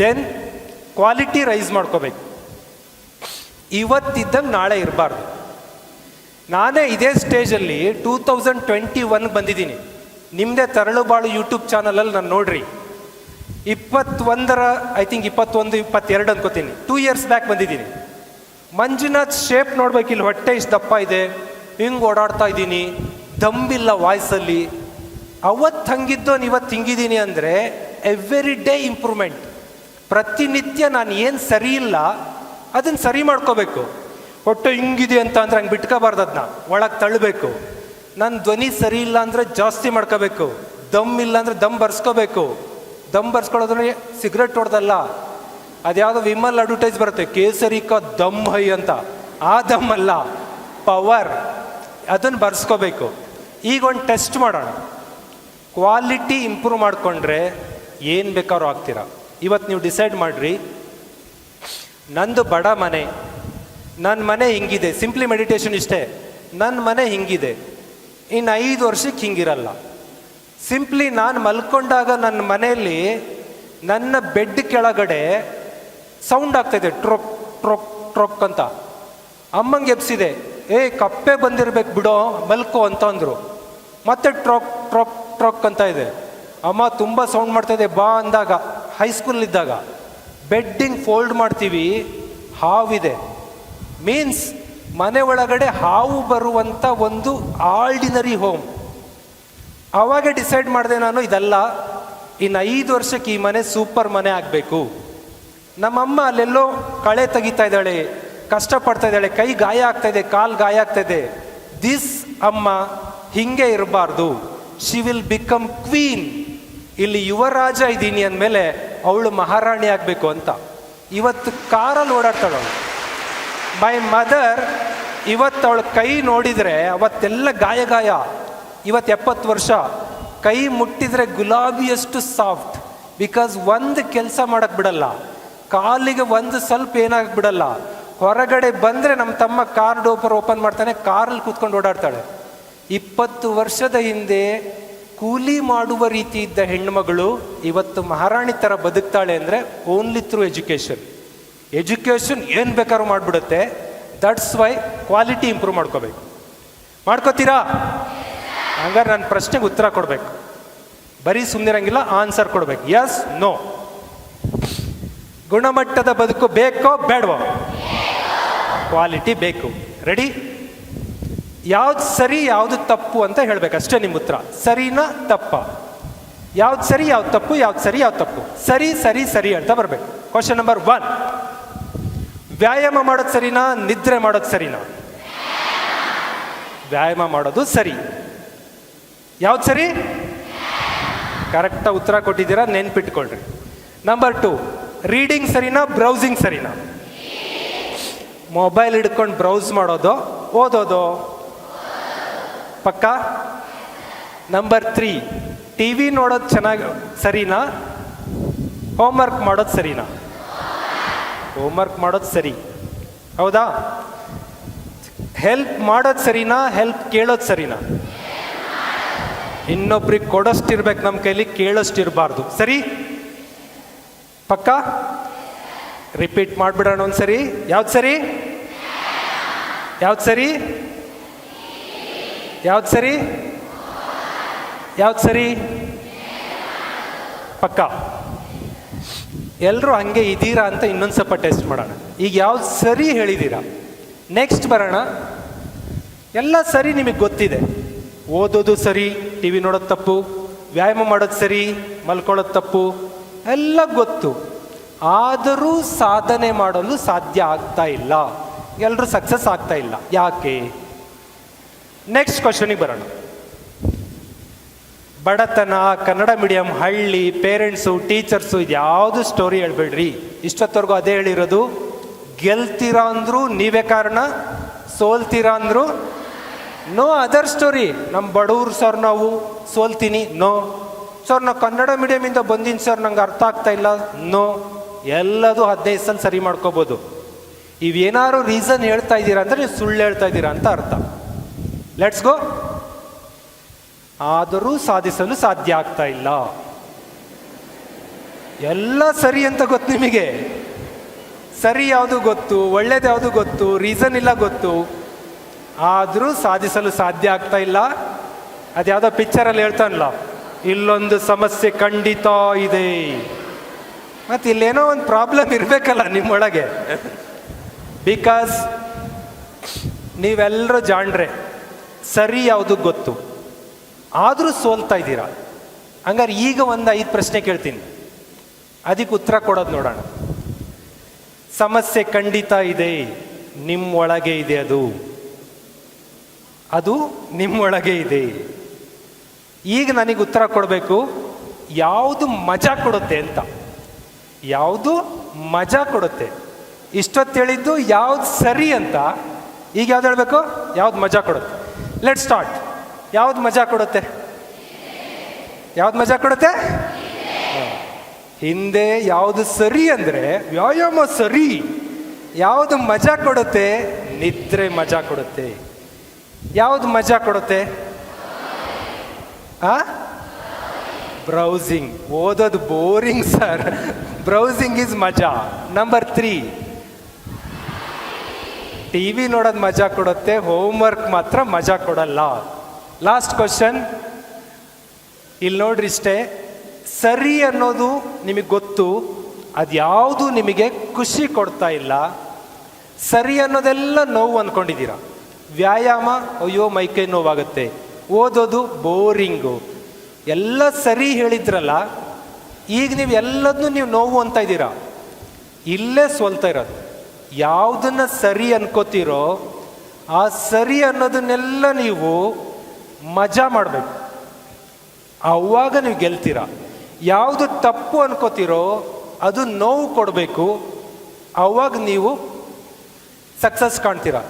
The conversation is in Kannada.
ದೆನ್ ಕ್ವಾಲಿಟಿ ರೈಸ್ ಮಾಡ್ಕೋಬೇಕು. ಇವತ್ತಿದ್ದಂಗೆ ನಾಳೆ ಇರಬಾರ್ದು. ನಾನೇ ಇದೇ ಸ್ಟೇಜಲ್ಲಿ ಟೂ ತೌಸಂಡ್ ಟ್ವೆಂಟಿ ಒನ್ಗೆ ಬಂದಿದ್ದೀನಿ. ನಿಮ್ಮದೇ ತರಳುಬಾಳು ಯೂಟ್ಯೂಬ್ ಚಾನಲಲ್ಲಿ ನಾನು ನೋಡ್ರಿ. ಇಪ್ಪತ್ತೊಂದರ ಐ ಥಿಂಕ್ ಇಪ್ಪತ್ತೊಂದು, ಇಪ್ಪತ್ತೆರಡು ಅನ್ಕೋತೀನಿ. ಟೂ ಇಯರ್ಸ್ ಬ್ಯಾಕ್ ಬಂದಿದ್ದೀನಿ. ಮಂಜುನಾಥ್ ಶೇಪ್ ನೋಡ್ಬೇಕು, ಇಲ್ಲಿ ಹೊಟ್ಟೆ ಇಷ್ಟು ದಪ್ಪ ಇದೆ. ಹಿಂಗೆ ಓಡಾಡ್ತಾ ಇದ್ದೀನಿ. ದಮ್ಮಿಲ್ಲ ವಾಯ್ಸಲ್ಲಿ ಅವತ್ತು ಹಂಗಿದ್ದೋನು ಇವತ್ತು ಹಿಂಗಿದ್ದೀನಿ ಅಂದರೆ ಎವ್ರಿ ಡೇ ಇಂಪ್ರೂವ್ಮೆಂಟ್ ಪ್ರತಿನಿತ್ಯ ನಾನು ಏನು ಸರಿ ಇಲ್ಲ ಅದನ್ನು ಸರಿ ಮಾಡ್ಕೋಬೇಕು. ಒಟ್ಟು ಹಿಂಗಿದೆ ಅಂತ ಅಂದ್ರೆ ಹಂಗೆ ಬಿಟ್ಕೋಬಾರ್ದು ಅದನ್ನ ಒಳಗೆ ತಳ್ಳಬೇಕು ನನ್ನ ಧ್ವನಿ ಸರಿ ಇಲ್ಲ ಅಂದರೆ ಜಾಸ್ತಿ ಮಾಡ್ಕೋಬೇಕು. ದಮ್ ಇಲ್ಲ ಅಂದರೆ ದಮ್ ಬರ್ಸ್ಕೋಬೇಕು. ದಮ್ ಬರ್ಸ್ಕೊಳ್ಳೋದ್ರೆ ಸಿಗರೆಟ್ ಹೊಡೆದಲ್ಲ. ಅದ್ಯಾವುದೋ ವಿಮಲ್ ಅಡ್ವರ್ಟೈಸ್ ಬರುತ್ತೆ, ಕೇಸರಿ ಕ ದಮ್ ಹೈ ಅಂತ. ಆ ದಮ್ ಅಲ್ಲ, ಪವರ್. ಅದನ್ನು ಬರ್ಸ್ಕೋಬೇಕು. ಈಗ ಒಂದು ಟೆಸ್ಟ್ ಮಾಡೋಣ. ಕ್ವಾಲಿಟಿ ಇಂಪ್ರೂವ್ ಮಾಡಿಕೊಂಡ್ರೆ ಏನು ಬೇಕಾದ್ರೂ ಆಗ್ತೀರಾ? ಇವತ್ತು ನೀವು ಡಿಸೈಡ್ ಮಾಡಿರಿ. ನಂದು ಬಡ ಮನೆ ನನ್ನ ಮನೆ ಹಿಂಗಿದೆ ಸಿಂಪ್ಲಿ ಮೆಡಿಟೇಷನ್ ಇಷ್ಟೇ. ನನ್ನ ಮನೆ ಹಿಂಗಿದೆ. ಇನ್ನು ಐದು ವರ್ಷಕ್ಕೆ ಹಿಂಗಿರಲ್ಲ. ಸಿಂಪ್ಲಿ ನಾನು ಮಲ್ಕೊಂಡಾಗ ನನ್ನ ಮನೆಯಲ್ಲಿ ನನ್ನ ಬೆಡ್ ಕೆಳಗಡೆ ಸೌಂಡ್ ಆಗ್ತಾಯಿದೆ ಟ್ರೊಕ್ ಟ್ರೊಕ್ ಟ್ರೊಕ್ ಅಂತ. ಅಮ್ಮಂಗೆ ಎಬ್ಸಿದೆ, ಏ, ಕಪ್ಪೆ ಬಂದಿರಬೇಕು ಬಿಡೋ, ಮಲ್ಕೋ ಅಂತ ಅಂದರು. ಮತ್ತೆ ಟ್ರೊಕ್ ಟ್ರೊಕ್ ಟ್ರೊಕ್ ಅಂತ ಇದೆ. ಅಮ್ಮ ತುಂಬ ಸೌಂಡ್ ಮಾಡ್ತಾಯಿದೆ ಬಾ ಅಂದಾಗ. ಹೈಸ್ಕೂಲ್ ಇದ್ದಾಗ ಬೆಡ್ಡಿಂಗ್ ಫೋಲ್ಡ್ ಮಾಡ್ತೀವಿ ಹಾವಿದೆ ಮೀನ್ಸ್ ಮನೆ ಒಳಗಡೆ ಹಾವು ಬರುವಂಥ ಒಂದು ಆರ್ಡಿನರಿ ಹೋಮ್ ಆವಾಗ ಡಿಸೈಡ್ ಮಾಡಿದೆ ನಾನು, ಇದಲ್ಲ ಇನ್ನು ಐದು ವರ್ಷಕ್ಕೆ ಈ ಮನೆ ಸೂಪರ್ ಮನೆ ಆಗಬೇಕು. ನಮ್ಮಮ್ಮ ಅಲ್ಲೆಲ್ಲೋ ಕಳೆ ತೆಗಿತಾ ಇದ್ದಾಳೆ, ಕಷ್ಟಪಡ್ತಾ ಇದ್ದಾಳೆ, ಕೈ ಗಾಯ ಆಗ್ತಾ ಇದೆ, ಕಾಲು ಗಾಯ ಆಗ್ತಾ ಇದೆ. ದಿಸ್ ಅಮ್ಮ ಹಿಂಗೆ ಇರಬಾರ್ದು. ಶಿ ವಿಲ್ ಬಿಕಮ್ ಕ್ವೀನ್ ಇಲ್ಲಿ ಯುವರಾಜ ಇದ್ದೀನಿ ಅಂದಮೇಲೆ ಅವಳು ಮಹಾರಾಣಿ ಆಗಬೇಕು ಅಂತ. ಇವತ್ತು ಕಾರಲ್ಲಿ ಓಡಾಡ್ತಾಳವಳು ಮೈ ಮದರ್ ಇವತ್ತು ಅವಳ ಕೈ ನೋಡಿದರೆ ಅವತ್ತೆಲ್ಲ ಗಾಯ ಗಾಯ. ಇವತ್ತು ಎಪ್ಪತ್ತು ವರ್ಷ. ಕೈ ಮುಟ್ಟಿದ್ರೆ ಗುಲಾಬಿಯಷ್ಟು ಸಾಫ್ಟ್. ಬಿಕಾಸ್ ಒಂದು ಕೆಲಸ ಮಾಡಕ್ ಬಿಡಲ್ಲ. ಕಾಲಿಗೆ ಒಂದು ಸ್ವಲ್ಪ ಏನಾಗಕ್ ಬಿಡಲ್ಲ. ಹೊರಗಡೆ ಬಂದರೆ ನಮ್ಮ ತಮ್ಮ ಕಾರ್ ಡೋಪರ್ ಓಪನ್ ಮಾಡ್ತಾನೆ, ಕಾರಲ್ಲಿ ಕೂತ್ಕೊಂಡು ಓಡಾಡ್ತಾಳೆ. ಇಪ್ಪತ್ತು ವರ್ಷದ ಹಿಂದೆ ಕೂಲಿ ಮಾಡುವ ರೀತಿ ಇದ್ದ ಹೆಣ್ಣುಮಗಳು ಇವತ್ತು ಮಹಾರಾಣಿ ಥರ ಬದುಕ್ತಾಳೆ ಅಂದರೆ ಓನ್ಲಿ ಥ್ರೂ ಎಜುಕೇಷನ್ ಎಜುಕೇಷನ್ ಏನು ಬೇಕಾದ್ರೂ ಮಾಡಿಬಿಡುತ್ತೆ. ದಟ್ಸ್ ವೈ ಕ್ವಾಲಿಟಿ ಇಂಪ್ರೂವ್ ಮಾಡ್ಕೋಬೇಕು. ಮಾಡ್ಕೋತೀರಾ? ಹಂಗಾರೆ ನನ್ನ ಪ್ರಶ್ನೆಗೆ ಉತ್ತರ ಕೊಡಬೇಕು. ಬರೀ ಸುಮ್ಮನಿರಂಗಿಲ್ಲ ಆನ್ಸರ್ ಕೊಡಬೇಕು. ಎಸ್ ನೋ ಗುಣಮಟ್ಟದ ಬದುಕು ಬೇಕೋ ಬೇಡವೋ? ಕ್ವಾಲಿಟಿ ಬೇಕು. ರೆಡಿ ಯಾವ್ದು ಸರಿ, ಯಾವುದು ತಪ್ಪು ಅಂತ ಹೇಳ್ಬೇಕು. ಅಷ್ಟೇ ನಿಮ್ಮ ಉತ್ತರ. ಸರಿನಾ ತಪ್ಪ. ಯಾವ್ದು ಸರಿ, ಯಾವ್ದು ತಪ್ಪು, ಯಾವ್ದು ಸರಿ, ಯಾವ್ದು ತಪ್ಪು. ಸರಿ ಸರಿ ಸರಿ ಅಂತ ಬರಬೇಕು. ಕ್ವಶನ್ ನಂಬರ್ ಒನ್ ವ್ಯಾಯಾಮ ಮಾಡೋದು ಸರಿನಾ, ನಿದ್ರೆ ಮಾಡೋದು ಸರಿನಾ? ವ್ಯಾಯಾಮ ಮಾಡೋದು ಸರಿ. ಯಾವ್ದು ಸರಿ? ಕರೆಕ್ಟಾಗಿ ಉತ್ತರ ಕೊಟ್ಟಿದ್ದೀರಾ, ನೆನ್ಪಿಟ್ಕೊಳ್ರಿ. ನಂಬರ್ ಟು ರೀಡಿಂಗ್ ಸರಿನಾ ಬ್ರೌಸಿಂಗ್ ಸರಿನಾ? ಮೊಬೈಲ್ ಹಿಡ್ಕೊಂಡು ಬ್ರೌಸ್ ಮಾಡೋದು, ಓದೋದು? ಪಕ್ಕ ನಂಬರ್ ತ್ರೀ ಟಿ ವಿ ನೋಡೋದು ಚೆನ್ನಾಗಿ, ಸರಿನಾ? ಹೋಮ್ವರ್ಕ್ ಮಾಡೋದು ಸರಿನಾ? ಹೋಮ್ವರ್ಕ್ ಮಾಡೋದು ಸರಿ. ಹೌದಾ? ಹೆಲ್ಪ್ ಮಾಡೋದು ಸರಿನಾ? ಹೆಲ್ಪ್ ಕೇಳೋದು ಸರಿನಾ? ಇನ್ನೊಬ್ರಿಗೆ ಕೊಡೋಷ್ಟಿರ್ಬೇಕು ನಮ್ಮ ಕೈಲಿ, ಕೇಳೋಷ್ಟಿರಬಾರ್ದು. ಸರಿ? ಪಕ್ಕ? ರಿಪೀಟ್ ಮಾಡಿಬಿಡೋಣ ಒಂದು ಸರಿ ಯಾವ್ದು ಸರಿ? ಯಾವ್ದು ಸರಿ? ಯಾವ್ದು ಸರಿ? ಯಾವ್ದು ಸರಿ? ಪಕ್ಕ. ಎಲ್ಲರೂ ಹಂಗೆ ಇದ್ದೀರಾ ಅಂತ ಇನ್ನೊಂದು ಸ್ವಲ್ಪ ಟೆಸ್ಟ್ ಮಾಡೋಣ. ಈಗ ಯಾವ್ದು ಸರಿ ಹೇಳಿದ್ದೀರಾ ನೆಕ್ಸ್ಟ್ ಬರೋಣ. ಎಲ್ಲ ಸರಿ ನಿಮಗೆ ಗೊತ್ತಿದೆ. ಓದೋದು ಸರಿ, ಟಿ ವಿ ನೋಡೋದು ತಪ್ಪು, ವ್ಯಾಯಾಮ ಮಾಡೋದು ಸರಿ, ಮಲ್ಕೊಳ್ಳೋದು ತಪ್ಪು, ಎಲ್ಲ ಗೊತ್ತು. ಆದರೂ ಸಾಧನೆ ಮಾಡಲು ಸಾಧ್ಯ ಆಗ್ತಾ ಇಲ್ಲ. ಎಲ್ಲರೂ ಸಕ್ಸಸ್ ಆಗ್ತಾ ಇಲ್ಲ. ಯಾಕೆ? ನೆಕ್ಸ್ಟ್ ಕ್ವಶನಿಗೆ ಬರೋಣ. ಬಡತನ, ಕನ್ನಡ ಮೀಡಿಯಂ ಹಳ್ಳಿ ಪೇರೆಂಟ್ಸು ಟೀಚರ್ಸು ಯಾವುದು ಸ್ಟೋರಿ ಹೇಳ್ಬೇಡ್ರಿ. ಇಷ್ಟೊತ್ತವರೆಗೂ ಅದೇ ಹೇಳಿರೋದು, ಗೆಲ್ತೀರಾ ಅಂದ್ರೂ ನೀವೇ ಕಾರಣ, ಸೋಲ್ತೀರಾ ಅಂದ್ರು ನೋ ಅದರ್ ಸ್ಟೋರಿ ನಮ್ಮ ಬಡವ್ರು ಸರ್ ನಾವು ಸೋಲ್ತೀನಿ ನೋ ಸರ್ ನಾವು ಕನ್ನಡ ಮೀಡಿಯಮಿಂದ ಬಂದಿನಿ ಸರ್ ನಂಗೆ ಅರ್ಥ ಆಗ್ತಾ ಇಲ್ಲ ನೋ ಎಲ್ಲದು ಹದಿನೈದು ಸಲ ಸರಿ ಮಾಡ್ಕೋಬೋದು. ಇವೇನಾದ್ರು ರೀಸನ್ ಹೇಳ್ತಾ ಇದ್ದೀರಾ ಅಂದರೆ ನೀವು ಸುಳ್ಳು ಹೇಳ್ತಾ ಇದ್ದೀರಾ ಅಂತ ಅರ್ಥ. ಲೆಟ್ಸ್ ಗೋ ಆದರೂ ಸಾಧಿಸಲು ಸಾಧ್ಯ ಆಗ್ತಾ ಇಲ್ಲ. ಎಲ್ಲ ಸರಿ ಅಂತ ಗೊತ್ತು ನಿಮಗೆ. ಸರಿ ಯಾವುದು ಗೊತ್ತು, ಒಳ್ಳೇದು ಯಾವುದು ಗೊತ್ತು ರೀಸನ್ ಇಲ್ಲ ಗೊತ್ತು. ಆದರೂ ಸಾಧಿಸಲು ಸಾಧ್ಯ ಆಗ್ತಾ ಇಲ್ಲ. ಅದು ಯಾವುದೋ ಪಿಕ್ಚರಲ್ಲಿ ಹೇಳ್ತಾನಲ್ಲ, ಇಲ್ಲೊಂದು ಸಮಸ್ಯೆ ಖಂಡಿತ ಇದೆ. ಮತ್ತು ಇಲ್ಲೇನೋ ಒಂದು ಪ್ರಾಬ್ಲಮ್ ಇರಬೇಕಲ್ಲ ನಿಮ್ಮೊಳಗೆ. ಬಿಕಾಸ್ ನೀವೆಲ್ಲರೂ ಜಾಣ್ರೆ. ಸರಿ ಯಾವುದು ಗೊತ್ತು? ಆದರೂ ಸೋಲ್ತಾ ಇದ್ದೀರಾ? ಹಂಗಾರೆ ಈಗ ಒಂದು ಐದು ಪ್ರಶ್ನೆ ಕೇಳ್ತೀನಿ. ಅದಕ್ಕೆ ಉತ್ತರ ಕೊಡೋದು ನೋಡೋಣ. ಸಮಸ್ಯೆ ಖಂಡಿತ ಇದೆ. ನಿಮ್ಮೊಳಗೆ ಇದೆ ಅದು. ಅದು ನಿಮ್ಮೊಳಗೆ ಇದೆ. ಈಗ ನನಗೆ ಉತ್ತರ ಕೊಡಬೇಕು. ಯಾವುದು ಮಜಾ ಕೊಡುತ್ತೆ ಅಂತ. ಯಾವುದು ಮಜಾ ಕೊಡುತ್ತೆ. ಇಷ್ಟೊತ್ತು ಹೇಳಿದ್ದು ಯಾವ್ದು ಸರಿ ಅಂತ. ಈಗ ಯಾವ್ದು ಹೇಳಬೇಕು? ಯಾವ್ದು ಮಜಾ ಕೊಡುತ್ತೆ? ಲೆಟ್ ಸ್ಟಾರ್ಟ್ ಯಾವ್ದು ಮಜಾ ಕೊಡುತ್ತೆ? ಯಾವ್ದು ಮಜಾ ಕೊಡುತ್ತೆ? ಹಿಂದೆ ಯಾವುದು ಸರಿ ಅಂದರೆ, ವ್ಯಾಯಾಮ ಸರಿ, ಯಾವುದು ಮಜಾ ಕೊಡುತ್ತೆ? ನಿದ್ರೆ ಮಜಾ ಕೊಡುತ್ತೆ. ಯಾವುದು ಮಜಾ ಕೊಡುತ್ತೆ? ಆ? ಬ್ರೌಸಿಂಗ್ ಓದೋದು ಬೋರಿಂಗ್, ಸರ್. ಬ್ರೌಸಿಂಗ್ ಇಸ್ ಮಜಾ. ನಂಬರ್ ತ್ರೀ ಟಿ ವಿ ನೋಡೋದು ಮಜಾ ಕೊಡುತ್ತೆ ಹೋಮ್ ವರ್ಕ್ ಮಾತ್ರ ಮಜಾ ಕೊಡಲ್ಲ. ಲಾಸ್ಟ್ ಕ್ವಶನ್ ಇಲ್ಲಿ ನೋಡ್ರಿ ಇಷ್ಟೇ, ಸರಿ ಅನ್ನೋದು ನಿಮಗೆ ಗೊತ್ತು ಅದ್ಯಾವುದು ನಿಮಗೆ ಖುಷಿ ಕೊಡ್ತಾ ಇಲ್ಲ. ಸರಿ ಅನ್ನೋದೆಲ್ಲ ನೋವು ಅಂದ್ಕೊಂಡಿದ್ದೀರ ವ್ಯಾಯಾಮ, ಅಯ್ಯೋ ಮೈಕೈ ನೋವಾಗುತ್ತೆ. ಓದೋದು ಬೋರಿಂಗು. ಎಲ್ಲ ಸರಿ ಹೇಳಿದ್ರಲ್ಲ, ಈಗ ನೀವು ಎಲ್ಲದನ್ನೂ ನೀವು ನೋವು ಅಂತ ಇದ್ದೀರಾ ಇಲ್ಲೇ ಸೋಲ್ತಾ ಇರೋದು. ಯಾವುದನ್ನ ಸರಿ ಅನ್ಕೋತೀರೋ ಆ ಸರಿ ಅನ್ನೋದನ್ನೆಲ್ಲ ನೀವು ಮಜಾ ಮಾಡಬೇಕು. ಅವಾಗ ನೀವು ಗೆಲ್ತೀರ. ಯಾವುದು ತಪ್ಪು ಅನ್ಕೋತೀರೋ ಅದು ನೋವು ಕೊಡಬೇಕು. ಅವಾಗ ನೀವು ಸಕ್ಸಸ್ ಕಾಣ್ತೀರಾ.